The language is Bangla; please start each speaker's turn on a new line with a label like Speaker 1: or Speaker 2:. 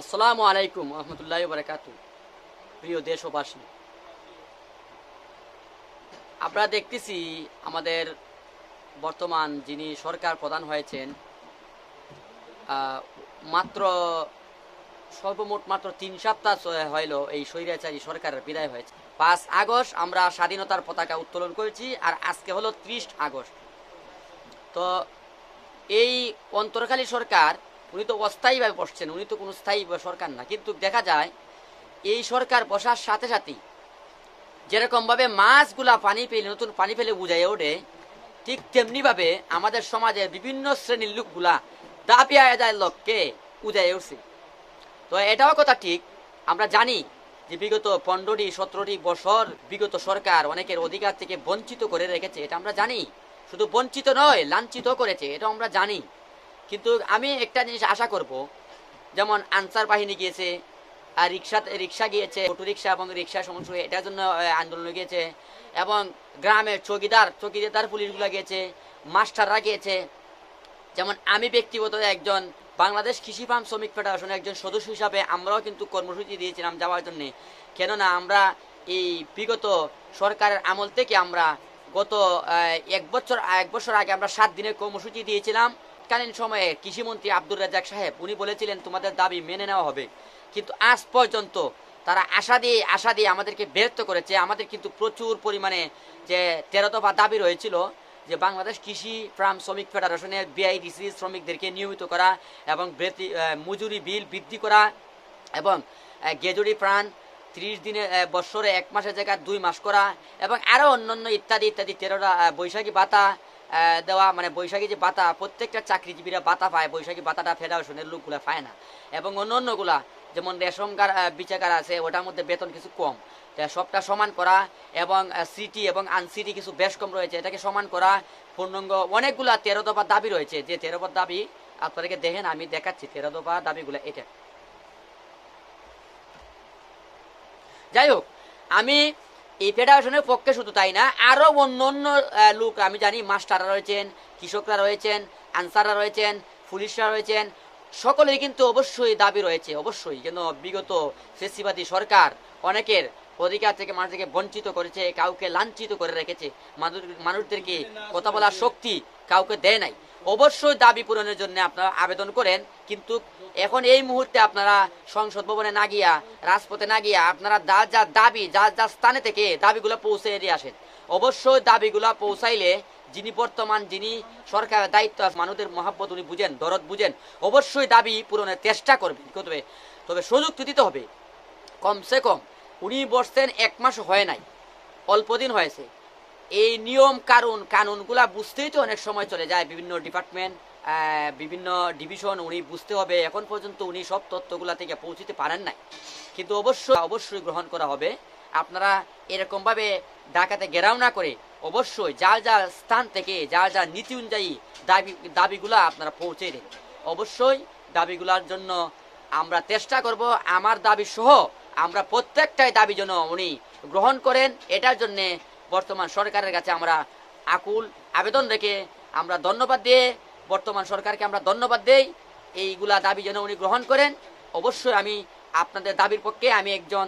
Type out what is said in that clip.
Speaker 1: আসসালামু আলাইকুম রহমতুল্লাহ বারকাতু প্রিয় দেশবাসী, আমরা দেখতেছি আমাদের বর্তমান যিনি সরকার প্রধান হয়েছেন মাত্র সর্বমোট মাত্র তিন সপ্তাহ হইল এই স্বৈরাচারী সরকারের বিদায় হয়েছে। পাঁচ আগস্ট আমরা স্বাধীনতার পতাকা উত্তোলন করেছি আর আজকে হলো ত্রিশ আগস্ট। তো এই অন্তর্খালী সরকার উনি তো অস্থায়ীভাবে বসছেন, উনি তো কোনো স্থায়ী সরকার না। কিন্তু দেখা যায়, এই সরকার বসার সাথে সাথেই যেরকমভাবে মাছগুলা পানি পেলে, নতুন পানি পেলে বুঝাই ওঠে, ঠিক তেমনিভাবে আমাদের সমাজে বিভিন্ন শ্রেণির লোকগুলা দাবি আদায়ের লক্ষ্যে উদয় উঠছে। তো এটাও কথা ঠিক। আমরা জানি যে বিগত পনেরোটি, সতেরোটি বছর বিগত সরকার অনেকের অধিকার থেকে বঞ্চিত করে রেখেছে, এটা আমরা জানি। শুধু বঞ্চিত নয় লাঞ্ছিত করেছে এটা আমরা জানি। কিন্তু আমি একটা জিনিস আশা করব, যেমন আনসার বাহিনী গিয়েছে, আর রিক্সা রিক্সা গিয়েছে অটো রিক্সা এবং রিক্সা সমস্যা এটার জন্য আন্দোলন গিয়েছে, এবং গ্রামের চৌকিদার চৌকিদার পুলিশগুলো গিয়েছে, মাস্টাররা গিয়েছে। যেমন আমি ব্যক্তিগত একজন বাংলাদেশ কৃষি ফার্ম শ্রমিক ফেডারেশনের একজন সদস্য হিসাবে আমরাও কিন্তু কর্মসূচি দিয়েছিলাম যাওয়ার জন্য। কেননা আমরা এই বিগত সরকারের আমল থেকে আমরা গত এক বছর এক বছর আগে আমরা সাত দিনের কর্মসূচি দিয়েছিলাম। কালীন সময়ে কৃষিমন্ত্রী আব্দুর রাজাক সাহেব, উনি বলেছিলেন, তোমাদের দাবি মেনে নেওয়া হবে। কিন্তু আজ পর্যন্ত তারা আশা দিয়ে আশা দিয়ে আমাদেরকে ব্যর্থ করেছে। আমাদের কিন্তু প্রচুর পরিমাণে যে তেরো দফা দাবি রয়েছিল যে বাংলাদেশ কৃষি ফার্ম শ্রমিক ফেডারেশনের বিআইডিসি শ্রমিকদেরকে নিয়মিত করা এবং মজুরি বিল বৃদ্ধি করা এবং গেজুরি প্রাণ ত্রিশ দিনে বৎসরে এক মাসের জায়গায় দুই মাস করা এবং আরও অন্যান্য ইত্যাদি ইত্যাদি তেরোটা বৈশাখী ভাতা দেওয়া মানে বৈশাখী যে ভাতা প্রত্যেকটা চাকরিজীবীরা ভাতা পায়, বৈশাখী ভাতাটা ফেডারেশনের লোকগুলা পায় না। এবং অন্য অন্যগুলা যেমন রেশন কার্ড বিচার আছে, ওটার মধ্যে বেতন কিছু কম। সবটা সমান করা এবং সিটি এবং আনসিটি কিছু বেশ কম রয়েছে, এটাকে সমান করা। পূর্ণাঙ্গ অনেকগুলা তেরো দফা দাবি রয়েছে, যে তেরো দাবি আপনাদেরকে দেখেন, আমি দেখাচ্ছি তেরো দফা দাবিগুলো, এটা। যাই হোক, আমি এই ফেডারেশনের পক্ষে শুধু তাই না, আরও অন্য অন্য লোক, আমি জানি মাস্টাররা রয়েছেন, কৃষকরা রয়েছেন, আনসাররা রয়েছেন, পুলিশরা রয়েছেন সকলেই কিন্তু অবশ্যই দাবি রয়েছে, অবশ্যই যেন বিগত ফেসিবাদী সরকার অনেকের অধিকার থেকে মানুষদেরকে বঞ্চিত করেছে কাউকে লাঞ্ছিত করে রেখেছে। মানুষ- মানুষদেরকে কথা বলার শক্তি কাউকে দেয় নাই। অবশ্যই দাবি পূরণের জন্য আপনারা আবেদন করেন কিন্তু এখন এই মুহূর্তে আপনারা সংসদ ভবনে না গিয়া রাজপথে না গিয়া আপনারা যা যা দাবি যা যা স্থানে থেকে দাবিগুলো পৌঁছে দিয়ে আসেন। অবশ্যই দাবিগুলো পৌঁছাইলে যিনি বর্তমান যিনি সরকারের দায়িত্ব আছে, মানুষদের মহাব্বত উনি বুঝেন দরদ বুঝেন অবশ্যই দাবি পূরণের চেষ্টা করবেন। তবে তবে সুযোগ দিতে হবে। কমসে কম উনি বসছেন এক মাস হয় নাই। অল্প দিন হয়েছে। এই নিয়ম, কারণ, কানুনগুলা বুঝতেই তো অনেক সময় চলে যায়। বিভিন্ন ডিপার্টমেন্ট বিভিন্ন ডিভিশন উনি বুঝতে হবে। এখন পর্যন্ত উনি সব তথ্যগুলা থেকে পৌঁছতে পারেন নাই। কিন্তু অবশ্যই অবশ্যই গ্রহণ করা হবে। আপনারা এরকমভাবে ডাকাতে ঘেরাও না করে অবশ্যই যার যার স্থান থেকে, যার যার নীতি অনুযায়ী দাবি, দাবিগুলা আপনারা পৌঁছে দেন অবশ্যই দাবিগুলার জন্য আমরা চেষ্টা করব। আমার দাবি সহ আমরা প্রত্যেকটাই দাবি যেন উনি গ্রহণ করেন, এটার জন্য বর্তমান সরকারের কাছে আমরা আকুল আবেদন রেখে আমরা ধন্যবাদ দিয়ে, বর্তমান সরকারকে আমরা ধন্যবাদ দেই। এইগুলা দাবি যেন উনি গ্রহণ করেন, অবশ্যই আমি আপনাদের দাবির পক্ষে আমি একজন